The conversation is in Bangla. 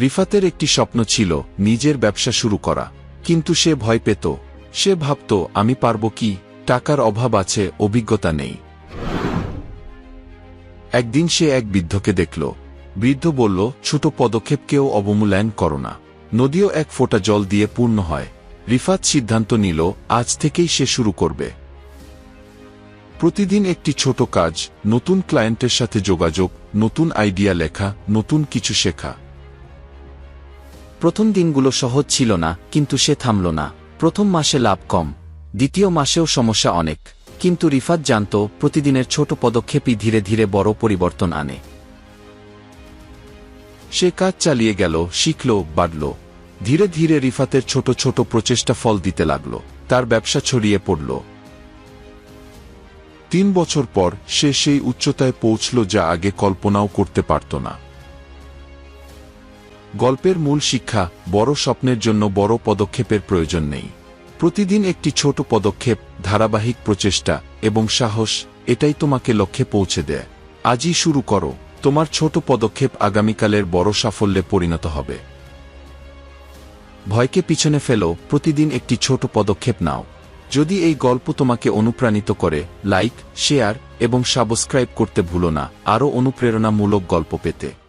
রিফাতের একটি স্বপ্ন ছিল নিজের ব্যবসা শুরু করা। কিন্তু সে ভয় পেত। সে ভাবত, আমি পারব কি? টাকার অভাব আছে, অভিজ্ঞতা নেই। একদিন সে এক বৃদ্ধকে দেখল। বৃদ্ধ বলল, ছোট পদক্ষেপকেও অবমূল্যায়ন করো না। নদীও এক ফোঁটা জল দিয়ে পূর্ণ হয়। রিফাত সিদ্ধান্ত নিল, আজ থেকেই সে শুরু করবে। প্রতিদিন একটি ছোট কাজ, নতুন ক্লায়েন্টের সাথে যোগাযোগ, নতুন আইডিয়া লেখা, নতুন কিছু শেখা। প্রথম দিনগুলো সহজ ছিল না, কিন্তু সে থামল না। প্রথম মাসে লাভ কম, দ্বিতীয় মাসেও সমস্যা অনেক। কিন্তু রিফাত জানত, প্রতিদিনের ছোট পদক্ষেপই ধীরে ধীরে বড় পরিবর্তন আনে। সে কাজ চালিয়ে গেল, শিখল, বাড়ল। ধীরে ধীরে রিফাতের ছোট ছোট প্রচেষ্টা ফল দিতে লাগল, তার ব্যবসা ছড়িয়ে পড়ল। তিন বছর পর সে সেই উচ্চতায় পৌঁছল যা আগে কল্পনাও করতে পারত না। গল্পের মূল শিক্ষা, বড় স্বপ্নের জন্য বড় পদক্ষেপের প্রয়োজন নেই। প্রতিদিন একটি ছোট পদক্ষেপ, ধারাবাহিক প্রচেষ্টা এবং সাহস, এটাই তোমাকে লক্ষ্যে পৌঁছে দেয়। আজই শুরু করো। তোমার ছোট পদক্ষেপ আগামীকালের বড় সাফল্যে পরিণত হবে। ভয়কে পিছনে ফেলো, প্রতিদিন একটি ছোট পদক্ষেপ নাও। যদি এই গল্প তোমাকে অনুপ্রাণিত করে, লাইক, শেয়ার এবং সাবস্ক্রাইব করতে ভুলো না, আরও অনুপ্রেরণামূলক গল্প পেতে।